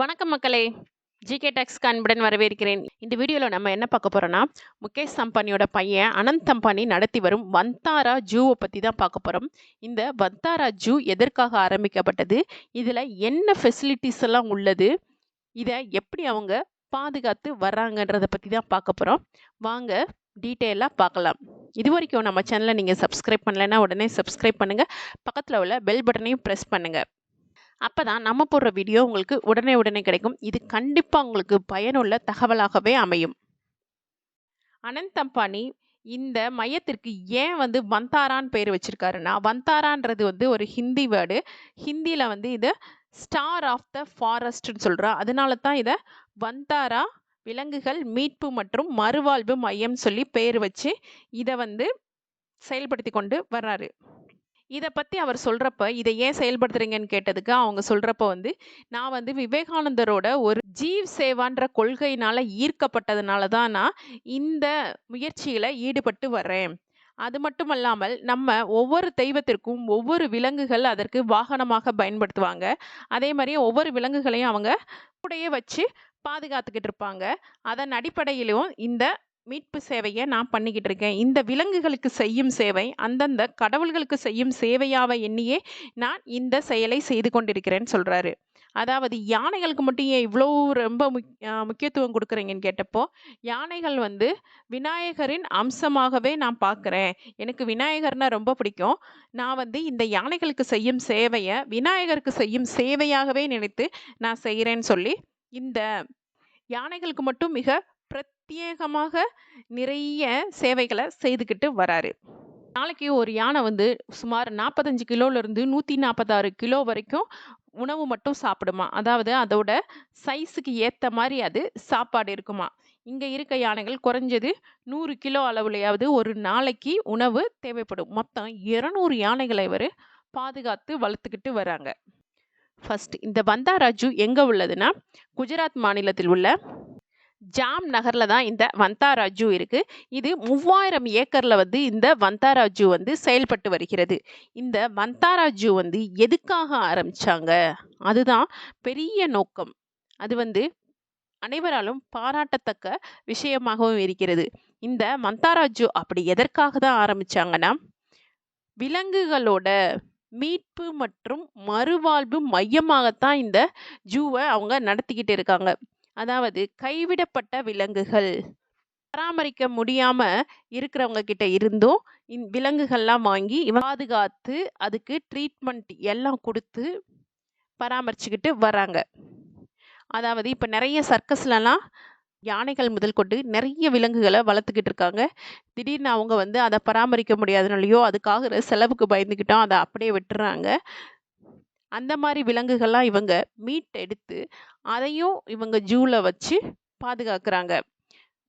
வணக்கம் மக்களே. ஜிகே டெக்ஸ்க்கு அன்புடன் வரவேற்கிறேன். இந்த வீடியோவில் நம்ம என்ன பார்க்க போகிறோன்னா முகேஷ் அம்பானியோட பையன் அனந்த் அம்பானி நடத்தி வரும் வந்தாரா ஜூவை பற்றி தான் பார்க்க போகிறோம் இந்த வந்தாரா ஜூ எதற்காக ஆரம்பிக்கப்பட்டது? இதில் என்ன ஃபெசிலிட்டிஸ் எல்லாம் உள்ளது? இதை எப்படி அவங்க பாதுகாத்து வர்றாங்கன்றதை பற்றி தான் பார்க்க போகிறோம் வாங்க டீட்டெயிலாக பார்க்கலாம். இது வரைக்கும் நம்ம சேனலை நீங்கள் சப்ஸ்கிரைப் பண்ணலைன்னா உடனே சப்ஸ்கிரைப் பண்ணுங்கள் பக்கத்தில் உள்ள பெல் பட்டனையும் ப்ரெஸ் பண்ணுங்கள் அப்போ தான் நம்ம போடுற வீடியோ உங்களுக்கு உடனே உடனே கிடைக்கும். இது கண்டிப்பாக உங்களுக்கு பயனுள்ள தகவலாகவே அமையும். அனந்த் அம்பானி இந்த மையத்திற்கு ஏன் வந்து வந்தாரான்னு பேர் வச்சிருக்காருன்னா வந்தாரான்றது வந்து ஒரு ஹிந்தி வேர்டு ஹிந்தியில் வந்து இது ஸ்டார் ஆஃப் த ஃபாரஸ்ட்னு சொல்கிறா அதனால தான் இதை வந்தாரா விலங்குகள் மீட்பு மற்றும் மறுவாழ்வு மையம் சொல்லி பேர் வச்சு இதை வந்து செயல்படுத்தி கொண்டு வர்றாரு. இதை பற்றி அவர் சொல்கிறப்ப இதை ஏன் செயல்படுத்துறீங்கன்னு கேட்டதுக்கு அவங்க சொல்கிறப்ப வந்து நான் வந்து விவேகானந்தரோட ஒரு ஜீவ் சேவான்ற கொள்கையினால் ஈர்க்கப்பட்டதுனால தான் நான் இந்த முயற்சியில் ஈடுபட்டு வர்றேன். அது மட்டும் அல்லாமல் நம்ம ஒவ்வொரு தெய்வத்திற்கும் ஒவ்வொரு விலங்குகள் அதற்கு வாகனமாக பயன்படுத்துவாங்க. அதே மாதிரி ஒவ்வொரு விலங்குகளையும் அவங்க கூடயே வச்சு பாதுகாத்துக்கிட்டு இருப்பாங்க. அதன் அடிப்படையிலும் இந்த மீட்பு சேவையை நான் பண்ணிக்கிட்டு இருக்கேன். இந்த விலங்குகளுக்கு செய்யும் சேவை அந்தந்த கடவுள்களுக்கு செய்யும் சேவையாவை எண்ணியே நான் இந்த செயலை செய்து கொண்டிருக்கிறேன்னு சொல்கிறாரு அதாவது யானைகளுக்கு மட்டும் ஏன் இவ்வளோ ரொம்ப முக் முக்கியத்துவம் கொடுக்குறீங்கன்னு கேட்டப்போ யானைகள் வந்து விநாயகரின் அம்சமாகவே நான் பார்க்குறேன். எனக்கு விநாயகர்னா ரொம்ப பிடிக்கும். நான் வந்து இந்த யானைகளுக்கு செய்யும் சேவையை விநாயகருக்கு செய்யும் சேவையாகவே நினைத்து நான் செய்கிறேன்னு சொல்லி இந்த யானைகளுக்கு மட்டும் மிக பிரத்யேகமாக நிறைய சேவைகளை செய்துக்கிட்டு வராரு. நாளைக்கு ஒரு யானை வந்து சுமார் நாற்பத்தஞ்சு கிலோலேருந்து நூற்றி நாற்பத்தாறு கிலோ வரைக்கும் உணவு மட்டும் சாப்பிடுமா? அதாவது அதோட சைஸுக்கு ஏற்ற மாதிரி அது சாப்பாடு இருக்குமா? இங்கே இருக்க யானைகள் குறைஞ்சது நூறு கிலோ அளவுலையாவது ஒரு நாளைக்கு உணவு தேவைப்படும். மொத்தம் இருநூறு யானைகளை இவர் பாதுகாத்து வளர்த்துக்கிட்டு வராங்க. ஃபர்ஸ்ட் இந்த வந்தாராஜு எங்கே உள்ளதுன்னா குஜராத் மாநிலத்தில் உள்ள ஜாம் நகரில் தான் இந்த வந்தாராஜு இருக்குது இது மூவாயிரம் ஏக்கரில் வந்து இந்த வந்தாராஜு வந்து செயல்பட்டு வருகிறது. இந்த வந்தாராஜு வந்து எதுக்காக ஆரம்பித்தாங்க அதுதான் பெரிய நோக்கம். அது வந்து அனைவராலும் பாராட்டத்தக்க விஷயமாகவும் இருக்கிறது. இந்த மந்தாராஜு அப்படி எதற்காக தான் ஆரம்பிச்சாங்கன்னா விலங்குகளோட மீட்பு மற்றும் மறுவாழ்வு மையமாகத்தான் இந்த ஜூவை அவங்க நடத்திக்கிட்டு இருக்காங்க. அதாவது கைவிடப்பட்ட விலங்குகள். பராமரிக்க முடியாம இருக்கிறவங்க கிட்ட இருந்தும் இந் விலங்குகள்லாம் வாங்கி பாதுகாத்து அதுக்கு ட்ரீட்மெண்ட் எல்லாம் கொடுத்து பராமரிச்சுக்கிட்டு வராங்க அதாவது இப்போ நிறைய சர்க்கஸ்லலாம் யானைகள் முதல் கொண்டு நிறைய விலங்குகளை வளர்த்துக்கிட்டு இருக்காங்க. திடீர்னு அவங்க வந்து அதை பராமரிக்க முடியாதனாலையோ அதுக்காக செலவுக்கு பயந்துக்கிட்டோம் அதை அப்படியே விட்டுறாங்க. அந்த மாதிரி விலங்குகள்லாம் இவங்க மீட் எடுத்து அதையும் இவங்க ஜூவில் வச்சு பாதுகாக்கிறாங்க.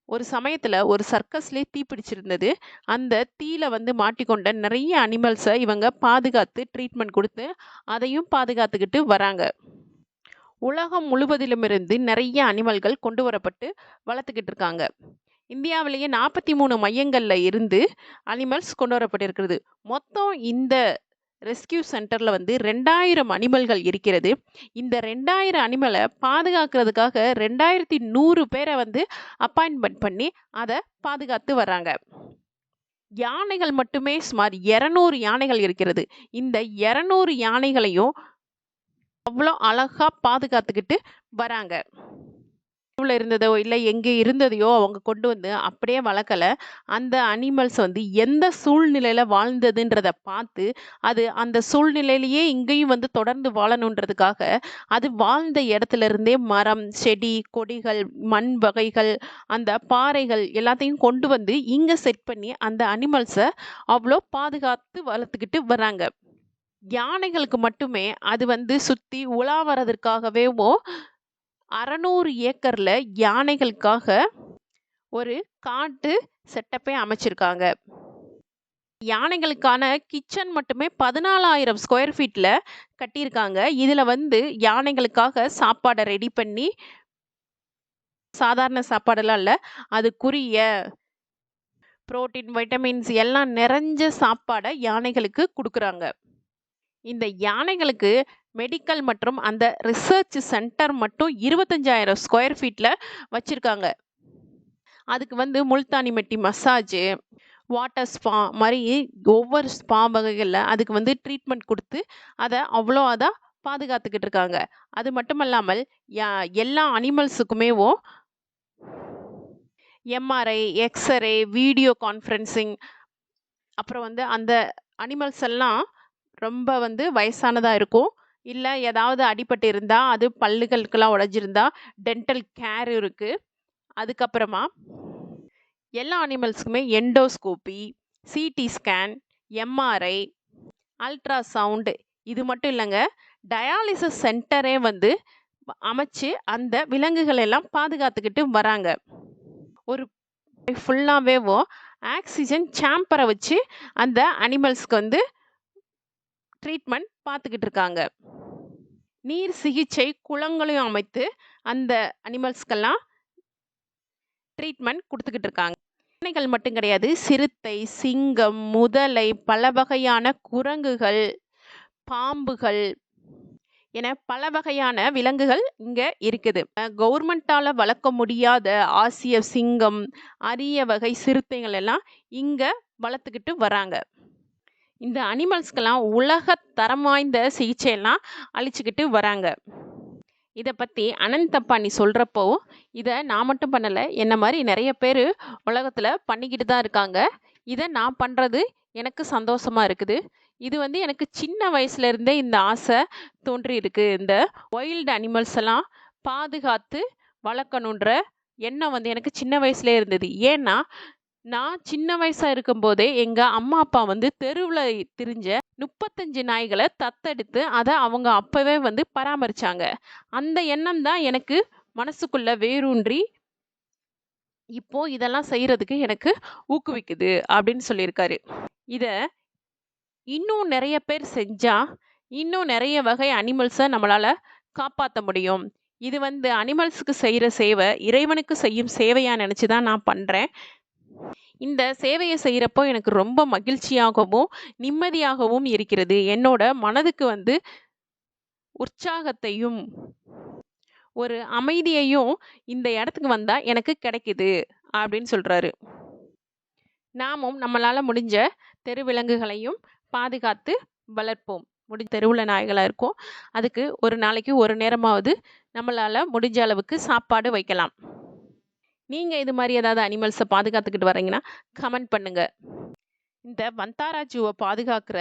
ஒரு சமயத்தில் ஒரு சர்க்கஸ்லேயே தீ பிடிச்சிருந்தது. அந்த தீயில் வந்து மாட்டிக்கொண்ட நிறைய அனிமல்ஸை இவங்க பாதுகாத்து ட்ரீட்மெண்ட் கொடுத்து அதையும் பாதுகாத்துக்கிட்டு வராங்க. உலகம் முழுவதிலுமிருந்து நிறைய அனிமல்கள் கொண்டு வரப்பட்டு வளர்த்துக்கிட்டு இருக்காங்க. இந்தியாவிலேயே நாற்பத்தி மூணு மையங்களில் இருந்து அனிமல்ஸ் கொண்டு வரப்பட்டிருக்கிறது. மொத்தம் இந்த ரெஸ்கியூ சென்டரில் வந்து ரெண்டாயிரம் அனிமல்கள் இருக்கிறது. இந்த ரெண்டாயிரம் அனிமலை பாதுகாக்கிறதுக்காக ரெண்டாயிரத்தி நூறு பேரை வந்து அப்பாயின்மெண்ட் பண்ணி அதை பாதுகாத்து வர்றாங்க. யானைகள் மட்டுமே சுமார் இரநூறு யானைகள் இருக்கிறது. இந்த இரநூறு யானைகளையும் அவ்வளோ அழகாக பாதுகாத்துக்கிட்டு வராங்க. உள்ள இருந்ததோ இல்லை எங்கே இருந்ததையோ அவங்க கொண்டு வந்து அப்படியே வளர்க்கலை. அந்த அனிமல்ஸ் வந்து எந்த சூழ்நிலையில் வாழ்ந்ததுன்றதை பார்த்து அது அந்த சூழ்நிலையிலேயே இங்கேயும் வந்து தொடர்ந்து வாழணுன்றதுக்காக அது வாழ்ந்த இடத்துல இருந்தே மரம் செடி கொடிகள் மண் வகைகள் அந்த பாறைகள் எல்லாத்தையும் கொண்டு வந்து இங்கே செட் பண்ணி அந்த அனிமல்ஸை அவ்வளோ பாதுகாத்து வளர்த்துக்கிட்டு வராங்க யானைகளுக்கு மட்டுமே அது வந்து சுற்றி உலா அறநூறு ஏக்கரில் யானைகளுக்காக ஒரு காட்டு செட்டப்பே அமைச்சிருக்காங்க. யானைகளுக்கான கிச்சன் மட்டுமே பதினாலாயிரம் ஸ்கொயர் ஃபீட்டில் கட்டியிருக்காங்க. இதில் வந்து யானைகளுக்காக சாப்பாடை ரெடி பண்ணி சாதாரண சாப்பாடெல்லாம் இல்லை அதுக்குரிய புரோட்டீன் வைட்டமின்ஸ் எல்லாம் நிறைஞ்ச சாப்பாடை யானைகளுக்கு கொடுக்குறாங்க. இந்த யானைகளுக்கு மெடிக்கல் மற்றும் அந்த ரிசர்ச் சென்டர் மட்டும் 25,000 ஸ்கொயர் ஃபீட்டில் வச்சுருக்காங்க அதுக்கு வந்து Multani mitti massage, water spa மாதிரி ஒவ்வொரு ஸ்பா வகைகளில் அதுக்கு வந்து ட்ரீட்மெண்ட் கொடுத்து அதை அவ்வளோ அதான் பாதுகாத்துக்கிட்டு இருக்காங்க. அது மட்டும் இல்லாமல் எல்லா அனிமல்ஸுக்குமேவும் எம்ஆர்ஐ, எக்ஸ்ரே, வீடியோ கான்ஃபரன்சிங் அப்புறம் வந்து அந்த அனிமல்ஸ் எல்லாம் ரொம்ப வந்து வயசானதாக இருக்கும். இல்லை ஏதாவது அடிபட்டு இருந்தால் அது பல்லுகளுக்கெல்லாம் உடைஞ்சிருந்தா, டென்டல் கேர் இருக்குது அதுக்கப்புறமா எல்லா அனிமல்ஸ்க்குமே endoscopy CT scan, MRI, ultrasound இது மட்டும் இல்லைங்க டயாலிசிஸ் சென்டரே வந்து அமைச்சு அந்த விலங்குகள் எல்லாம் பாதுகாத்துக்கிட்டு வராங்க. ஒரு ஃபுல்லாகவேவோ ஆக்சிஜன் சாம்பரை வச்சு அந்த அனிமல்ஸ்க்கு வந்து ட்ரீட்மெண்ட் பார்த்துக்கிட்டு இருக்காங்க. நீர் சிகிச்சை குளங்களையும் அமைத்து அந்த அனிமல்ஸ்க்கெல்லாம் ட்ரீட்மெண்ட் கொடுத்துக்கிட்டு இருக்காங்க. யானைகள் மட்டும் கிடையாது. சிறுத்தை, சிங்கம், முதலை, பல வகையான குரங்குகள், பாம்புகள் என பல வகையான விலங்குகள் இங்கே இருக்குது. கவர்மெண்ட்டால் வளர்க்க முடியாத ஆசிய சிங்கம், அரிய வகை சிறுத்தைகள் எல்லாம் இங்கே வளர்த்துக்கிட்டு வராங்க. இந்த அனிமல்ஸ்க்கெல்லாம் உலக தரம் வாய்ந்த சிகிச்சையெல்லாம் அழிச்சிக்கிட்டு வராங்க. இதை பற்றி அனந்த் நீ சொல்கிறப்போ இதை நான் மட்டும் பண்ணலை என்ன மாதிரி நிறைய பேர் உலகத்தில் பண்ணிக்கிட்டு தான் இருக்காங்க. இதை நான் பண்ணுறது எனக்கு சந்தோஷமா இருக்குது. இது வந்து எனக்கு சின்ன வயசுலேருந்தே இந்த ஆசை தோன்றியிருக்கு. இந்த வைல்ட் அனிமல்ஸ் எல்லாம் பாதுகாத்து வளர்க்கணுன்ற எண்ணம் வந்து எனக்கு சின்ன வயசுலேயே இருந்தது. ஏன்னா, நான் சின்ன வயசா இருக்கும்போதே எங்கள் அம்மா, அப்பா வந்து தெருவில் திரிஞ்ச முப்பத்தஞ்சு நாய்களை தத்தெடுத்து அதை அவங்க அப்போவே வந்து பராமரித்தாங்க அந்த எண்ணம் தான் எனக்கு மனசுக்குள்ளே வேரூன்றி இப்போ இதெல்லாம் செய்கிறதுக்கு எனக்கு ஊக்குவிக்குது அப்படின்னு சொல்லியிருக்காரு. இதை இன்னும் நிறைய பேர் செஞ்சால் இன்னும் நிறைய வகை அனிமல்ஸை நம்மளால் காப்பாற்ற முடியும். இது வந்து அனிமல்ஸுக்கு செய்கிற சேவை இறைவனுக்கு செய்யும் சேவையாக நினச்சி தான் நான் பண்ணுறேன் இந்த சேவையை செய்கிறப்போ எனக்கு ரொம்ப மகிழ்ச்சியாகவும், நிம்மதியாகவும் இருக்கிறது. என்னோட மனதுக்கு வந்து உற்சாகத்தையும், ஒரு அமைதியையும் இந்த இடத்துக்கு வந்தா எனக்கு கிடைக்குது அப்படின்னு சொல்றாரு. நாமும் நம்மளால முடிஞ்ச தெரு விலங்குகளையும் பாதுகாத்து வளர்ப்போம். முடி தெருவில் நாய்களாக இருக்கும். அதுக்கு ஒரு நாளைக்கு ஒரு நேரமாவது நம்மளால முடிஞ்ச அளவுக்கு சாப்பாடு வைக்கலாம். நீங்கள் இது மாதிரி ஏதாவது அனிமல்ஸை பாதுகாத்துக்கிட்டு வர்றீங்கன்னா, கமெண்ட் பண்ணுங்கள் இந்த வந்தாரா ஜூவை பாதுகாக்கிற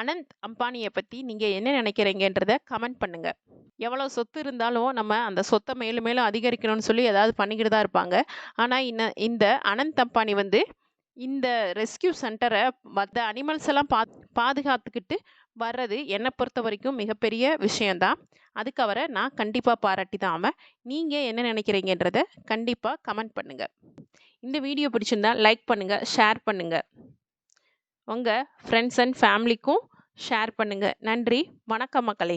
அனந்த் அம்பானியை பற்றி நீங்கள் என்ன நினைக்கிறீங்கன்றத கமெண்ட் பண்ணுங்கள் எவ்வளோ சொத்து இருந்தாலும் நம்ம அந்த சொத்தை மேலும் மேலும் அதிகரிக்கணும்னு சொல்லி ஏதாவது பண்ணிக்கிட்டு தான் இருப்பாங்க. ஆனால் இன்ன இந்த அனந்த் அம்பானி வந்து இந்த ரெஸ்க்யூ சென்டரை மற்ற அனிமல்ஸ் எல்லாம் பாத் பாதுகாத்துக்கிட்டு வர்றது என்னை பொறுத்த வரைக்கும் மிகப்பெரிய விஷயம் தான். அதுக்கு அவரை நான் கண்டிப்பாக பாராட்டி தான் ஆமாம் நீங்கள் என்ன நினைக்கிறீங்கன்றத கண்டிப்பாக கமெண்ட் பண்ணுங்கள் இந்த வீடியோ பிடிச்சிருந்தா லைக் பண்ணுங்கள் ஷேர் பண்ணுங்கள் உங்கள் ஃப்ரெண்ட்ஸ் அண்ட் ஃபேமிலிக்கும் ஷேர் பண்ணுங்கள் நன்றி. வணக்கம் மக்களே!